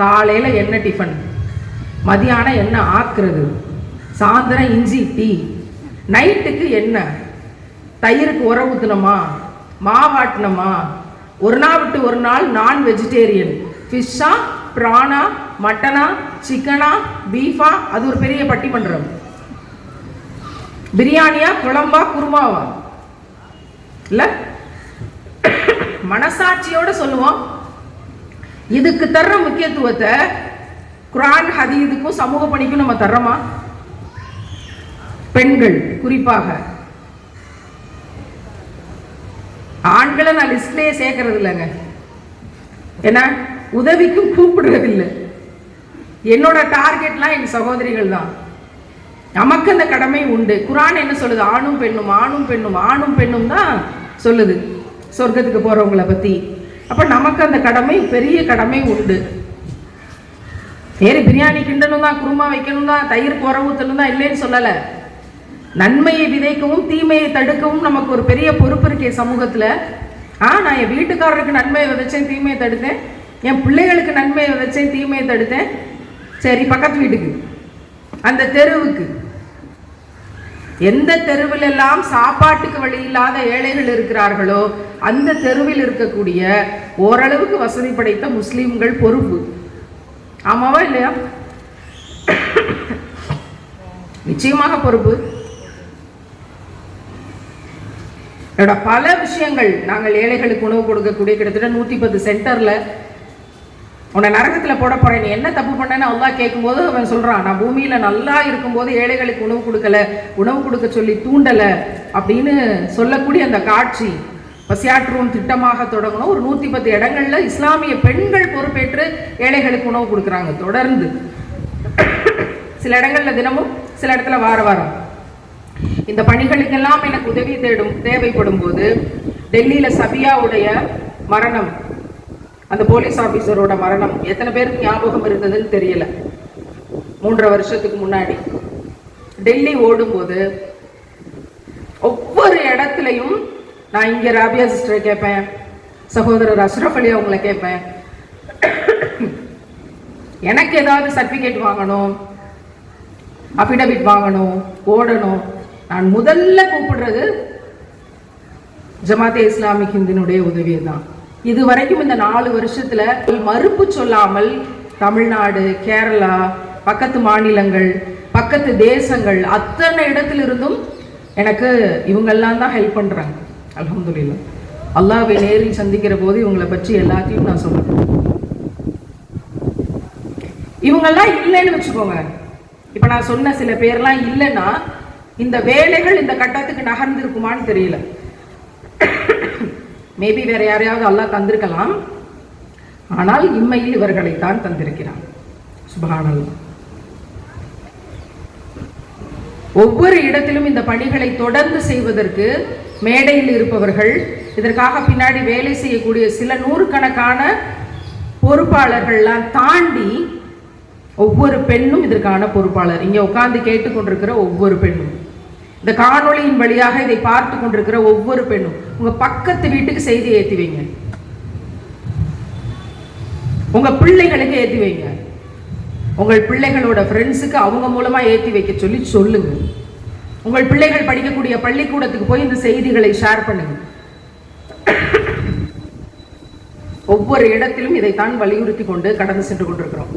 காலையில் என்ன டிஃபன் மதியானம் என்ன ஆக்குறது? சாயந்தரம் இஞ்சி டீ. நைட்டுக்கு என்ன? தயிருக்கு உர ஊற்றணுமா மாவாட்டினோமா ஒரு நாள் விட்டு ஒரு நாள் நான் வெஜிடேரியன் ஃபிஷ்ஷா ப்ரானா மட்டனா சிக்கனா பீஃபா அது ஒரு பெரிய பட்டிமன்றம். பிரியாணியா குழம்பா குருமாவா? இல்ல? மனசாட்சியோட சொல்லுவோம். இதுக்கு தர்ற முக்கியத்துவத்தை குரான் ஹதீதுக்கும் சமூக பணிக்கும் நம்ம தர்றோமா? பெண்கள் குறிப்பாக. ஆண்களை நான் லிஸ்ட்லேயே சேர்க்கறது இல்லைங்க ஏன்னா உதவிக்கும் கூப்பிடுறது இல்லை என்னோட டார்கெட்லாம் என் சகோதரிகள் தான். நமக்கு அந்த கடமை உண்டு. குரான் என்ன சொல்லுது? ஆணும் பெண்ணும் ஆணும் பெண்ணும் ஆணும் பெண்ணும் தான் சொல்லுது. சொர்க்கத்துக்கு போகிறவங்களை பற்றி அப்போ நமக்கு அந்த கடமை பெரிய கடமை உண்டு. சரி பிரியாணி கிண்டணும் தான் குருமா வைக்கணும் தான் தயிர் குறை ஊற்றணும் தான் இல்லைன்னு சொல்லலை. நன்மையை விதைக்கவும் தீமையை தடுக்கவும் நமக்கு ஒரு பெரிய பொறுப்பு இருக்கே சமூகத்தில். ஆ நான் என் வீட்டுக்காரருக்கு நன்மையை விதைச்சேன் தீமையை தடுத்தேன். என் பிள்ளைகளுக்கு நன்மையை விதைச்சேன் தீமையை தடுத்தேன். சரி பக்கத்து வீட்டுக்கு. அந்த தெருவுக்கு. எந்த தெருவில் எல்லாம் சாப்பாட்டுக்கு வழி இல்லாத ஏழைகள் இருக்கிறார்களோ அந்த தெருவில் இருக்கக்கூடிய ஓரளவுக்கு வசதி படைத்த முஸ்லீம்கள் பொறுப்பு. ஆமாவா இல்லையா? நிச்சயமாக பொறுப்பு. என்னோட பல விஷயங்கள் நாங்கள் ஏழைகளுக்கு உணவு கொடுக்கக்கூடிய கிட்டத்தட்ட நூற்றி பத்து சென்டரில் உன்னை நரகத்தில் போட போகிறேன் நீ என்ன தப்பு பண்ணேன்னு அல்லா கேட்கும்போது அவன் சொல்கிறான் நான் பூமியில் நல்லா இருக்கும்போது ஏழைகளுக்கு உணவு கொடுக்கல உணவு கொடுக்க சொல்லி தூண்டலை அப்படின்னு சொல்லக்கூடிய அந்த காட்சி பசியாற்றுவோம் திட்டமாக தொடங்கணும். ஒரு நூற்றி பத்து இடங்களில் இஸ்லாமிய பெண்கள் பொறுப்பேற்று ஏழைகளுக்கு உணவு கொடுக்குறாங்க தொடர்ந்து. சில இடங்களில் தினமும் சில இடத்துல வார வாரம். இந்த பணிகளுக்கெல்லாம் எனக்கு உதவி தேடும் தேவைப்படும் போது டெல்லியில் சபியாவுடைய மரணம். அந்த போலீஸ் ஆஃபீஸரோட மரணம் எத்தனை பேருக்கு ஞாபகம் இருந்ததுன்னு தெரியல. மூன்றரை வருஷத்துக்கு முன்னாடி. டெல்லி ஓடும்போது ஒவ்வொரு இடத்துலையும் நான் இங்கே ராபியா சிஸ்டரை கேட்பேன் சகோதரர் அஷ்ரஃப் அலி அவங்கள கேட்பேன். எனக்கு ஏதாவது சர்டிஃபிகேட் வாங்கணும் அபிடவிட் வாங்கணும் ஓடணும். நான் முதல்ல கூப்பிடுறது ஜமாத்தே இஸ்லாமிக் ஹிந்தினுடைய உதவியை தான் இது வரைக்கும் இந்த நாலு வருஷத்துல மறுப்பு சொல்லாமல் தமிழ்நாடு கேரளா பக்கத்து மாநிலங்கள் பக்கத்து தேசங்கள் அத்தனை இடத்திலிருந்தும் எனக்கு இவங்கெல்லாம் தான் ஹெல்ப் பண்றாங்க. அல்ஹம்துலில்லாஹ் அல்லாவை நேரில் சந்திக்கிற போது இவங்களை பற்றி எல்லாத்தையும் நான் சொல்றேன். இவங்கெல்லாம் இல்லைன்னு வச்சுக்கோங்க இப்ப நான் சொன்ன சில பேர்லாம் இல்லைன்னா இந்த வேலைகள் இந்த கட்டத்துக்கு நகர்ந்திருக்குமான்னு தெரியல. மேபி வேற யாரையாவது அல்லா தந்திருக்கலாம். ஆனால் இம்மையில் இவர்களைத்தான் தந்திருக்கிறான். சுபஹானல்லாஹ். ஒவ்வொரு இடத்திலும் இந்த பணிகளை தொடர்ந்து செய்வதற்கு மேடையில் இருப்பவர்கள் இதற்காக பின்னாடி வேலை செய்யக்கூடிய சில நூறுக்கணக்கான பொறுப்பாளர்கள்லாம் தாண்டி ஒவ்வொரு பெண்ணும் இதற்கான பொறுப்பாளர். இங்கே உட்கார்ந்து கேட்டுக்கொண்டிருக்கிற ஒவ்வொரு பெண்ணும். இந்த காணொளியின் வழியாக இதை பார்த்து கொண்டிருக்கிற ஒவ்வொரு பெண்ணும் உங்க பக்கத்து வீட்டுக்கு செய்தி ஏற்றி வைங்க. உங்க பிள்ளைகளுக்கு ஏற்றி வைங்க. உங்கள் பிள்ளைகளோட ஃப்ரெண்ட்ஸுக்கு அவங்க மூலமா ஏற்றி வைக்க சொல்லி சொல்லுங்க. உங்கள் பிள்ளைகள் படிக்கக்கூடிய பள்ளிக்கூடத்துக்கு போய் இந்த செய்திகளை ஷேர் பண்ணுங்க. ஒவ்வொரு இடத்திலும் இதைத்தான் வலியுறுத்தி கொண்டு கடந்து சென்று கொண்டிருக்கிறோம்.